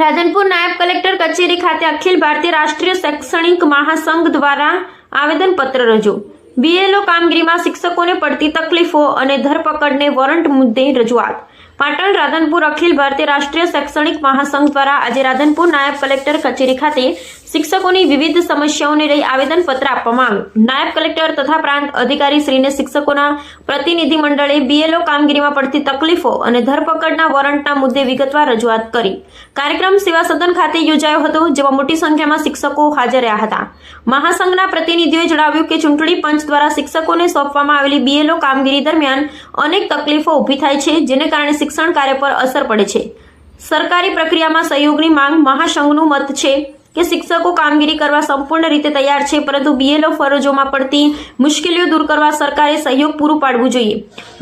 રાધનપુર નાયબ કલેક્ટર કચેરી ખાતે અખિલ ભારતીય રાષ્ટ્રીય શૈક્ષણિક મહાસંઘ દ્વારા આવેદનપત્ર રજૂ. બીએલઓ કામગીરીમાં શિક્ષકોને પડતી તકલીફો અને ધરપકડને વોરંટ મુદ્દે રજૂઆત. પાટણ રાધનપુર અખિલ ભારતીય રાષ્ટ્રીય શૈક્ષણિક મહાસંઘ દ્વારા આજે રાધનપુર નાયબ કલેક્ટર કચેરી ખાતે શિક્ષકોની વિવિધ સમસ્યાઓને લઈ આવેદનપત્ર આપવામાં આવ્યું. નાયબ કલેક્ટર તથા પ્રાંત અધિકારી શ્રીને શિક્ષકોના પ્રતિનિધિ મંડળે બીએલઓ કામગીરીમાં પડતી તકલીફો અને ધરપકડના વોરંટના મુદ્દે વિગતવાર રજૂઆત કરી. કાર્યક્રમ સેવા સદન ખાતે યોજાયો હતો, જેમાં મોટી સંખ્યામાં શિક્ષકો હાજર રહ્યા હતા. મહાસંઘના પ્રતિનિધિઓએ જણાવ્યું કે ચૂંટણી પંચ દ્વારા શિક્ષકોને સોંપવામાં આવેલી બીએલઓ કામગીરી દરમિયાન અનેક તકલીફો ઊભી થાય છે, જેને કારણે શિક્ષણ કાર્ય પર અસર પડે છે. સરકારી પ્રક્રિયામાં સહયોગની માંગ મહાસંઘનું મત છે કે શિક્ષકો કામગીરી કરવા સંપૂર્ણ રીતે તૈયાર છે, પરંતુ બીએલઓ ફરજોમાં પડતી મુશ્કેલીઓ દૂર કરવા સરકારે સહયોગ પૂરું પાડવું જોઈએ.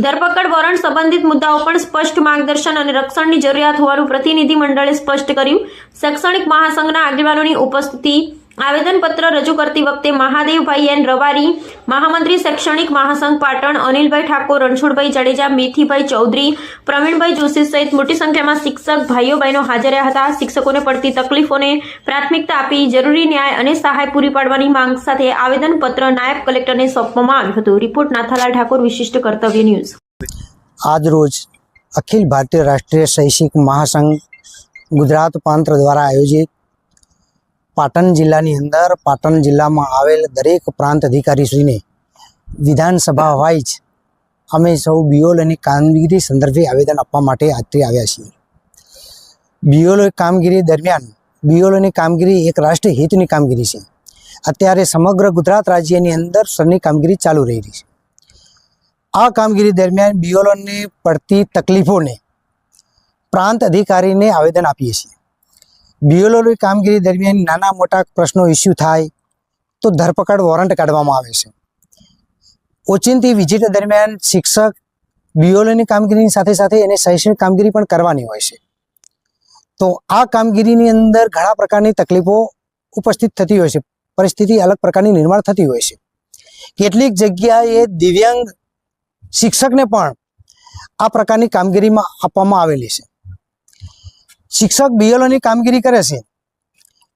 ધરપકડ વોરંટ સંબંધિત મુદ્દાઓ પણ સ્પષ્ટ માર્ગદર્શન અને રક્ષણની જરૂરિયાત હોવાનું પ્રતિનિધિ મંડળે સ્પષ્ટ કર્યું. શૈક્ષણિક મહાસંઘના આગેવાનોની ઉપસ્થિતિ આવેદનપત્ર રજૂ કરતી વખતે મહાદેવભાઈ એન રવારી, મહામંત્રી શૈક્ષણિક મહાસંઘ પાટણ, અનિલભાઈ ઠાકોર, રણછોડભાઈ જાડેજા, મેથીભાઈ ચૌધરી, પ્રવીણભાઈ જોશી સહિત મોટી સંખ્યામાં શિક્ષક ભાઈઓ બહેનો હાજર રહ્યા હતા. શિક્ષકોને પડતી તકલીફોને પ્રાથમિકતા આપી જરૂરી ન્યાય અને સહાય પૂરી પાડવાની માંગ સાથે આવેદનપત્ર નાયબ કલેક્ટરને સોંપવામાં આવ્યું હતું. રિપોર્ટ નાથાલાલ ઠાકોર, વિશિષ્ટ કર્તવ્ય ન્યૂઝ. આજરોજ અખિલ ભારતીય રાષ્ટ્રીય શૈક્ષિક મહાસંઘ ગુજરાત પાંત્ર દ્વારા આયોજિત પાટણ જિલ્લાની અંદર પાટણ જિલ્લામાં આવેલ દરેક પ્રાંત અધિકારીશ્રીને વિધાનસભા વાઇઝ અમે સૌ બીઓલની કામગીરી સંદર્ભે આવેદન આપવા માટે આજથી આવ્યા છીએ. બીઓલ કામગીરી દરમિયાન બીઓલની કામગીરી એક રાષ્ટ્રીય હિતની કામગીરી છે. અત્યારે સમગ્ર ગુજરાત રાજ્યની અંદર સરની કામગીરી ચાલુ રહી છે. આ કામગીરી દરમિયાન બીઓલોને પડતી તકલીફોને પ્રાંત અધિકારીને આવેદન આપીએ છીએ. બીઓલોની કામગીરી દરમિયાન નાના મોટા પ્રશ્નો ઇસ્યુ થાય તો ધરપકડ વોરંટ કાઢવામાં આવે છે. ઓચિંતી વિઝિટ દરમિયાન શિક્ષક બીઓલોની કામગીરીની સાથે સાથે એને શૈક્ષણિક કામગીરી પણ કરવાની હોય છે. તો આ કામગીરીની અંદર ઘણા પ્રકારની તકલીફો ઉપસ્થિત થતી હોય છે. પરિસ્થિતિ અલગ પ્રકારની નિર્માણ થતી હોય છે. કેટલીક જગ્યાએ દિવ્યાંગ શિક્ષકને પણ આ પ્રકારની કામગીરીમાં આપવામાં આવેલી છે. શિક્ષક બીએલઓની કામગીરી કરે છે.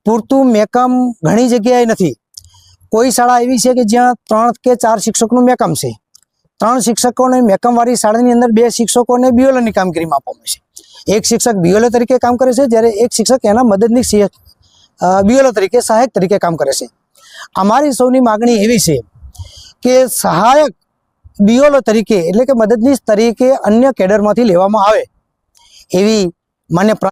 પૂરતું મેકમ ઘણી જગ્યાએ નથી. કોઈ શાળા એવી છે કે જ્યાં ત્રણ કે ચાર શિક્ષકનું મેકમ છે. ત્રણ શિક્ષકોને મેકમવાળી શાળાની અંદર બે શિક્ષકોને બીએલઓની કામગીરીમાં આપવામાં છે. એક શિક્ષક બીઓલો તરીકે કામ કરે છે, જ્યારે એક શિક્ષક એના મદદની બીઓલો તરીકે, સહાયક તરીકે કામ કરે છે. અમારી સૌની માગણી એવી છે કે સહાયક બીઓલો તરીકે, એટલે કે મદદનીશ તરીકે અન્ય કેડરમાંથી લેવામાં આવે. એવી મને